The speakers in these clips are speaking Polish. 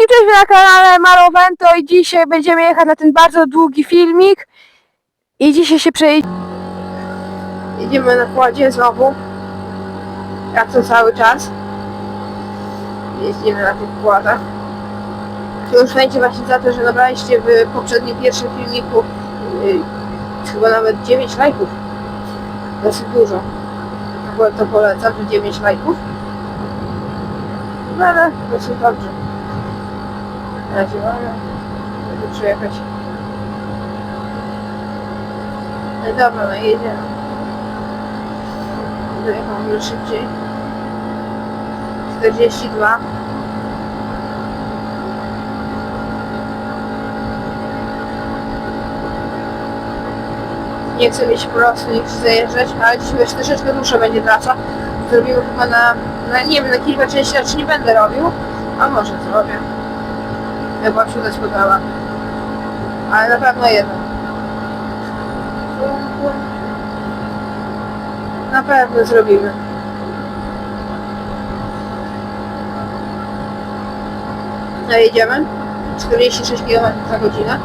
wszystkim, cześć na kanale Marowento i dzisiaj będziemy jechać na ten bardzo długi filmik i dzisiaj się przejdziemy. Jedziemy na kładzie znowu, jak to cały czas. Jeździmy na tych kładach. To już będzie właśnie za to, że nabraliście w poprzednim pierwszym filmiku yy, chyba nawet 9 lajków. Dosyć dużo. To, to polecam, że 9 lajków. No ale dosyć dobrze. Na razie mamy. Żeby przejechać. No dobra, no jedziemy. Dojechał może szybciej. 42. Nie chcę mieć po prostu nie chcę zajeżdżać, ale dzisiaj już troszeczkę dłuższa będzie trasa. Zrobimy chyba na, na nie wiem, na kilka części, znaczy nie będę robił, a może zrobię. Wam się to spodoba. Ale na pewno jedno. Na pewno zrobimy. No jedziemy. 46 km za godzinę.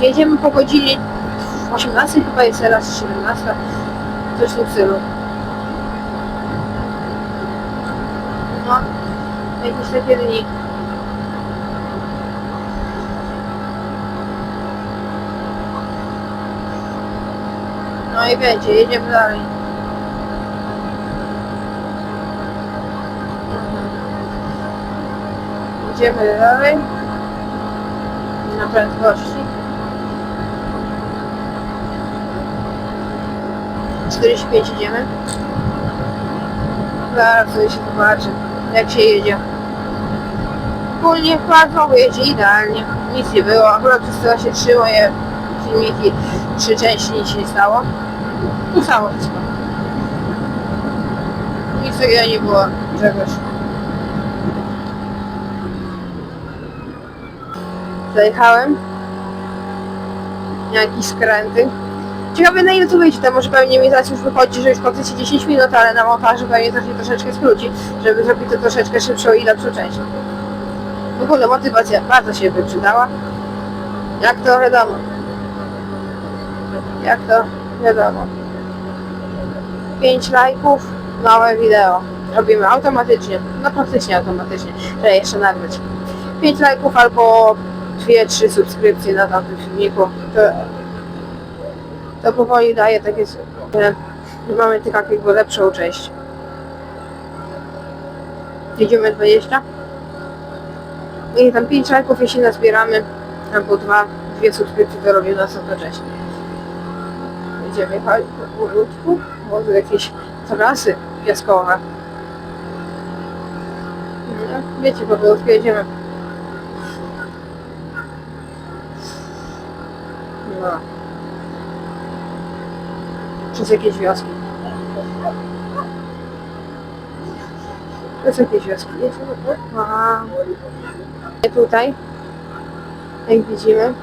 Jedziemy po godzinie 18 chyba jest teraz 17. Coś w tym stylu. No, takie dni. No i będzie, jedziemy dalej. Jedziemy dalej. Na prędkości. 45 idziemy. Zaraz sobie się zobaczy, jak się jedzie. Ogólnie bardzo jedzie idealnie. Nic nie było. Akurat przez się trzy moje filmiki, trzy części nic nie stało. To samo wszystko. Nic takiego nie było czegoś. Zajechałem. Jakieś skręty. Ciekawe na ile to wyjdzie, to może pewnie mi zaraz już wychodzi, że już praktycznie 10 minut, ale na montażu pewnie to się troszeczkę skróci, żeby zrobić to troszeczkę szybszą i lepszą część. W ogóle motywacja bardzo się by przydała. Jak to wiadomo. Jak to wiadomo. 5 lajków, małe wideo. Robimy automatycznie, no praktycznie automatycznie, że jeszcze nagrać. 5 lajków albo 2-3 subskrypcje na tamtym filmiku. To to powoli daje takie, mamy tylko jakby lepszą część. Jedziemy 20. I tam 5 lajków, jeśli nazbieramy, albo dwa, dwie subskrypcje, to robimy następną część. Będziemy jechać powolutku, może jakieś trasy piaskowe. No, wiecie, powolutku jedziemy. No przez jakieś wioski. Przez jakieś wioski. A, tutaj, jak widzimy,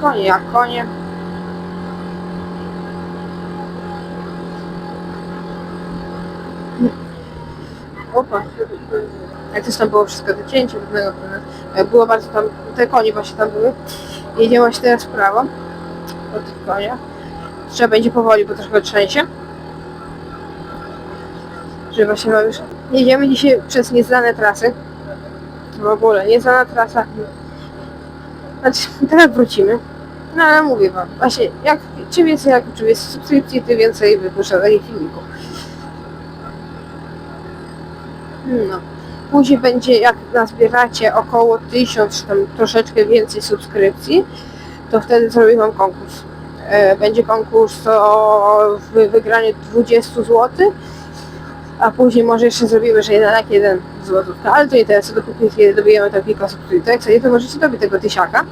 konie jak konie. Opa. Jak też tam było wszystko do cięcia, pewnego, było bardzo tam, te konie właśnie tam były. Jedziemy właśnie teraz w prawo, po tych koniach. Trzeba będzie powoli, bo troszkę trzęsie. Że właśnie mam już... Jedziemy dzisiaj przez nieznane trasy. W ogóle, nieznana trasa. Znaczy, teraz wrócimy. No ale mówię wam, właśnie, jak, czym więcej, jak, czym więcej subskrypcji, tym więcej wypuszczam takich filmików. No. Później będzie, jak nazbieracie około 1000, czy tam troszeczkę więcej subskrypcji, to wtedy zrobię wam konkurs. E, będzie konkurs o wy- wygranie 20 zł, a później może jeszcze zrobimy, że jeden jak jeden złotówka, ale to nie teraz, dopóki kiedy dobijemy tam kilka subskrypcji, jak chcecie, to możecie dobić tego tysiaka.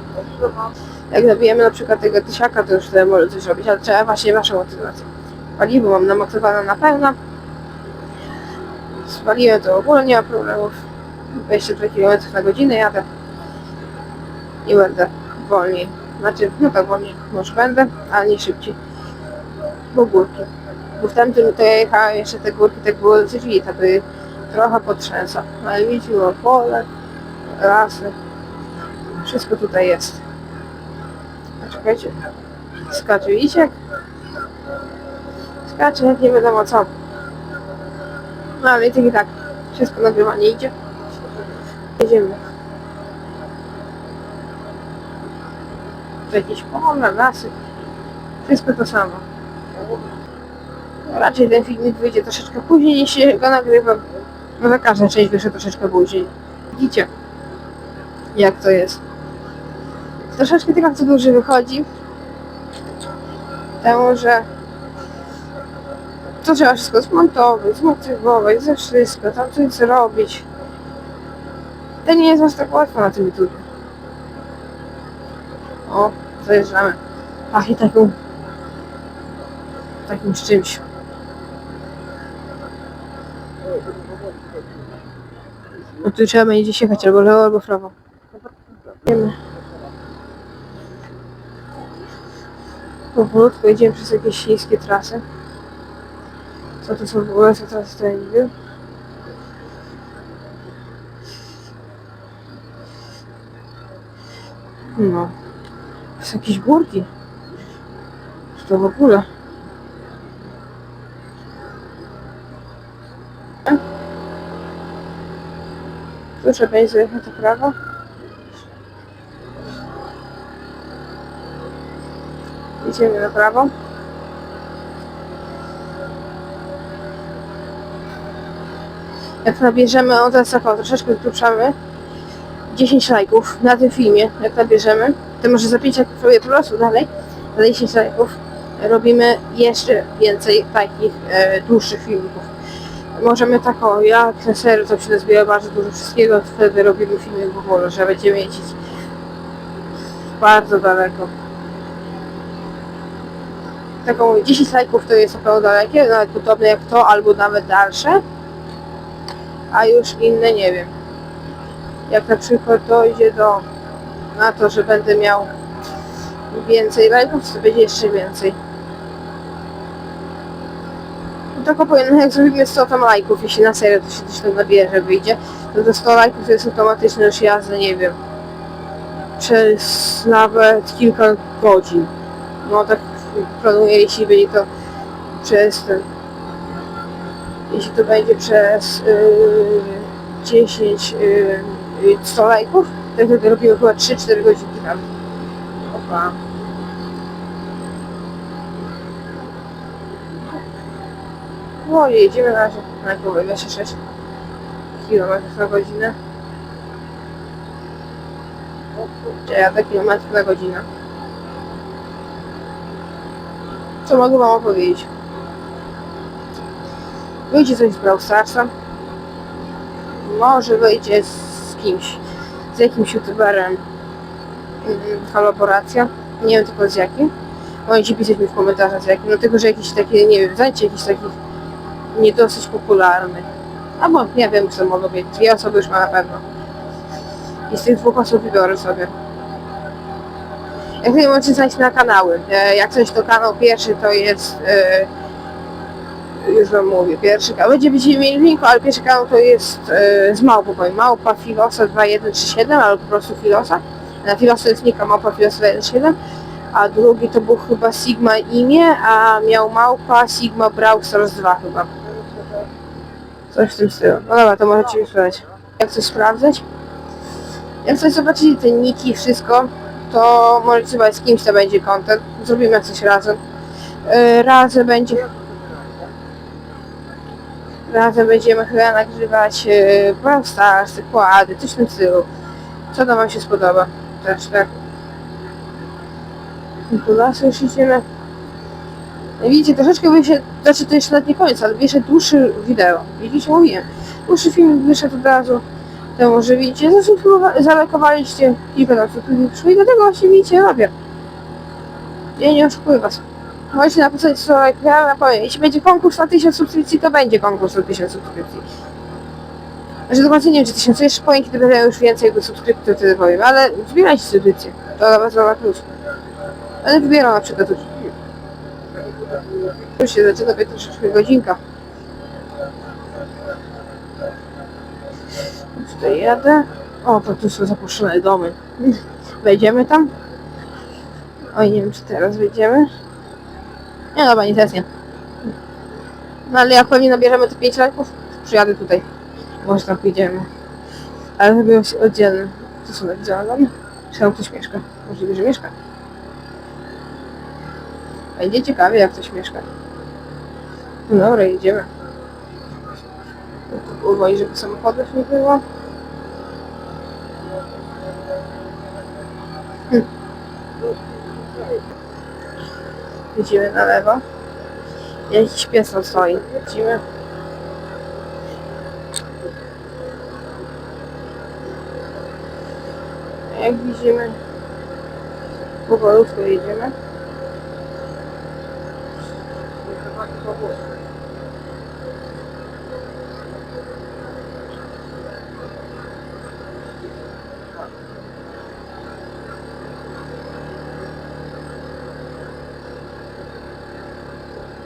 Jak dobijemy na przykład tego tysiaka, to już wtedy może coś robić, ale trzeba właśnie waszą motywację. Paliwo mam namocowane na pełno. Spaliłem to w ogóle, nie ma problemów. 22 km na godzinę jadę. I będę wolniej. Znaczy, no tak wolniej może będę, ale nie szybciej. Bo górki. Tamtym to ja jechałem jeszcze te górki, tak było widać, to je trochę potrzęsa. Ale widzicie, było pole, lasy. Wszystko tutaj jest. A czekajcie. Skacze, jak? Skacze nie wiadomo co. No ale i tak i tak. Wszystko nagrywanie idzie. Jedziemy. Jakieś pola, lasy. Wszystko to samo. Raczej ten filmik wyjdzie troszeczkę później niż się go nagrywam. Może każda część wyszła troszeczkę później. Widzicie, jak to jest. Troszeczkę tych duży wychodzi. Temu, że to trzeba wszystko zmontować, zmotywować, ze wszystko, tam coś zrobić. To nie jest aż tak łatwo na tym YouTube. O, zajeżdżamy. Ach, i taką takim czymś. No tu trzeba będzie gdzieś jechać albo lewo, albo prawo. Wiemy. Powolutku jedziemy przez jakieś śliskie trasy. Co to są w ogóle za trasy, to ja nie wiem. No. To są jakieś górki. Co to w ogóle? Będzie zajechać na prawo. Idziemy na prawo. Jak nabierzemy, o teraz taką troszeczkę wykluczamy 10 lajków na tym filmie, jak nabierzemy, to może za 5 lajków robię po prostu dalej, za 10 lajków robimy jeszcze więcej takich e, dłuższych filmików. Możemy tak o, jak na serio to się bardzo dużo wszystkiego, wtedy robimy filmik w ogóle, że będziemy jeździć bardzo daleko. Taką 10 lajków to jest około dalekie, nawet podobne jak to, albo nawet dalsze. A już inne nie wiem. Jak na przykład dojdzie do na to, że będę miał więcej lajków, to będzie jeszcze więcej. No tak opowiem, jak zrobimy 100 tam lajków, jeśli na serio to się coś tam nabierze, wyjdzie, no to 100 lajków to jest automatyczne już jazda, nie wiem, przez nawet kilka godzin. No tak planuję, jeśli będzie to przez ten, jeśli to będzie przez yy, 10, yy, 100 lajków, to wtedy robimy chyba 3-4 godziny tam. Opa. No i jedziemy na razie na głowę 26 km na godzinę. Czy jadę kilometrów na godzinę. Co mogę wam opowiedzieć? Wyjdzie coś z Brawl. Może wyjdzie z kimś, z jakimś youtuberem kolaboracja. Nie wiem tylko z jakim. Możecie pisać mi w komentarzach z jakim. No tylko, że jakieś takie, nie wiem, znajdźcie jakiś taki nie dosyć popularny. Albo nie wiem, co mogą być. Dwie osoby już ma na pewno. I z tych dwóch osób wybiorę sobie. Jak nie możecie znaleźć na kanały. E, Jak coś to kanał pierwszy to jest e, już wam mówię, pierwszy kanał. Będzie będziecie mieli link, ale pierwszy kanał to jest e, z małpą, powiem, małpa Filosa 2137, albo po prostu Filosa. Na Filosa jest nika małpa Filosa 217, a drugi to był chyba Sigma imię, a miał małpa Sigma Brawl Stars 2 chyba. Coś w tym stylu. No dobra, to możecie już sprawdzić. Jak coś sprawdzać? Jak coś zobaczycie te niki, wszystko, to możecie zobaczyć z kimś to będzie content. Zrobimy coś razem. Yy, razem będzie... Razem będziemy chyba nagrywać yy, Brawl Stars, kłady, coś w tym stylu. Co to wam się spodoba? Też tak. I już idziemy. No Widzicie, troszeczkę wyszedł, znaczy to jeszcze nawet nie koniec, ale wyszedł dłuższy wideo. Widzicie, mówiłem. Dłuższy film wyszedł od razu. To może widzicie, zalekowaliście kilka razy tu przyszło i dlatego właśnie widzicie robię. Ja nie oszukuję was. Możecie napisać co ja na powiem. Jeśli będzie konkurs na 1000 subskrypcji, to będzie konkurs na 1000 subskrypcji. Znaczy dokładnie nie wiem, czy 1000 jeszcze powiem, kiedy będę już więcej subskrypcji, to wtedy powiem, ale zbierajcie subskrypcje. To dla was na plus. Będę wybierał na przykład Już się zaczyna być troszeczkę godzinka. Tutaj jadę. O, to tu są zapuszczone domy. Wejdziemy tam? Oj, nie wiem czy teraz wejdziemy. Nie, dobra, nie teraz nie. No ale jak pewnie nabierzemy te 5 lajków, przyjadę tutaj. Może tam pójdziemy. Ale to było oddzielne. To są napisane domy. Czy tam ktoś mieszka? Możliwe, że mieszka. Będzie ciekawie jak ktoś mieszka. No dobra, jedziemy. Uwagi, żeby samochodów nie było. Hm. Idziemy na lewo. Jakiś pies tam stoi. Widzimy. Jak widzimy, powolutku jedziemy.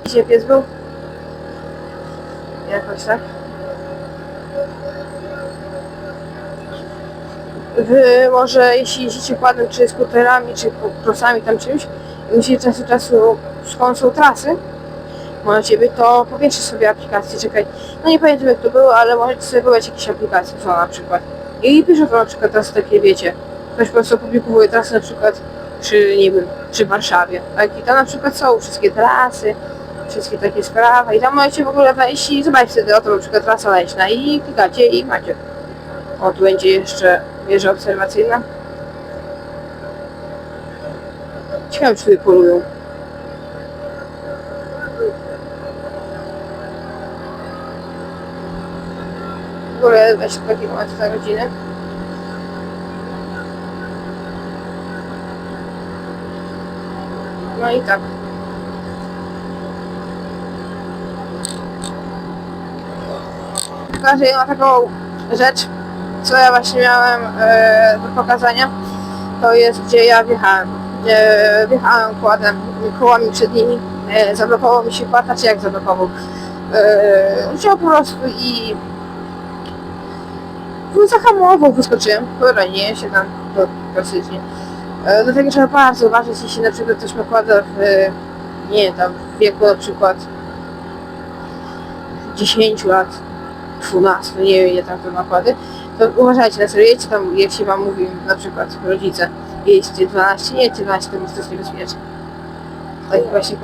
Dzisiaj pies był? Jakoś tak. Wy może jeśli jeździcie kładem, czy skuterami, czy krosami tam czymś musicie czasu skąd są trasy, możecie by to powiększyć sobie aplikację, czekaj, no nie pamiętam jak to było, ale możecie sobie wybrać jakieś aplikacje, są na przykład. I piszą to na przykład trasy takie, wiecie, ktoś po prostu opublikuje trasy na przykład przy, nie wiem, przy Warszawie, tak? I tam na przykład są wszystkie trasy, wszystkie takie sprawy i tam możecie w ogóle wejść i zobaczyć wtedy, oto na przykład trasa leśna i klikacie i macie. O, tu będzie jeszcze wieża obserwacyjna. Ciekawe, czy tutaj polują. Ogóle 22 km na godzinę. No i tak. Pokażę jedną taką rzecz, co ja właśnie miałem e, do pokazania. To jest, gdzie ja wjechałem. E, wjechałem kładem, kołami przednimi. E, zablokował mi się kład, czy jak zablokował? E, wziął po prostu i no, zahamował, wyskoczyłem. Nie się tam to klasycznie. E, dlatego trzeba bardzo uważać, jeśli na przykład ktoś ma kłada w, e, nie tam w wieku na przykład 10 lat, 12, nie wiem ile tam to nakłady, to uważajcie na serio, jedźcie tam, jak się wam mówi na przykład rodzice, jedźcie 12, nie jedźcie 12, to jest dość niebezpieczne. Tak właśnie.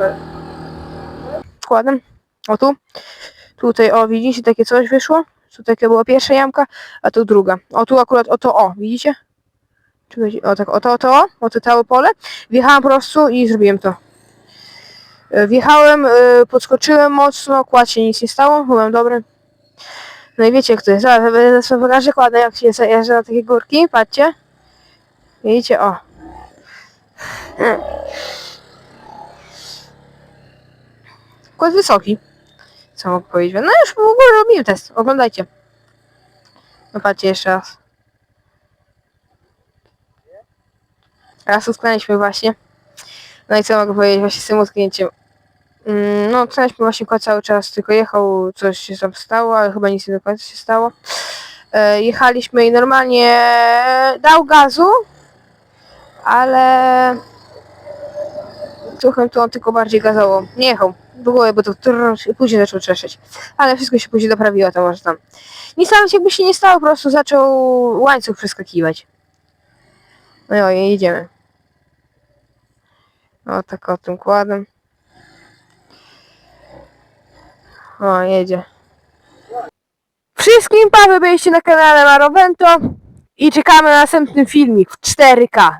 Składem, o tu, tutaj o widzicie, takie coś wyszło, tu takie była pierwsza jamka, a tu druga. O tu akurat, o to o, widzicie? O tak, o to, o to, o, o to całe pole. Wjechałem po prostu i zrobiłem to. E, Wjechałem, e, podskoczyłem mocno, kład się nic nie stało, byłem dobry. No i wiecie jak to jest, zaraz będę sobie pokażę kładę jak się zajeżdża na takie górki, patrzcie. Widzicie, o. Kład wysoki. Mogę powiedzieć? No już w ogóle robiłem test, oglądajcie. No jeszcze raz. Raz utknęliśmy właśnie. No i co mogę powiedzieć właśnie z tym utknięciem. Mm, No, utknęliśmy właśnie kład cały czas, tylko jechał, coś się tam stało, ale chyba nic nie do końca się stało. E, jechaliśmy i normalnie dał gazu, ale trochę to on tylko bardziej gazował. Nie jechał ogóle, bo to trrr, i później zaczął trzeszeć. Ale wszystko się później doprawiło, to może tam. Nic tam jakby się nie stało, po prostu zaczął łańcuch przeskakiwać. No i jedziemy. O, tak o tym kładem. O, jedzie. Wszystkim Paweł byliście na kanale Marovento i czekamy na następny filmik w 4K.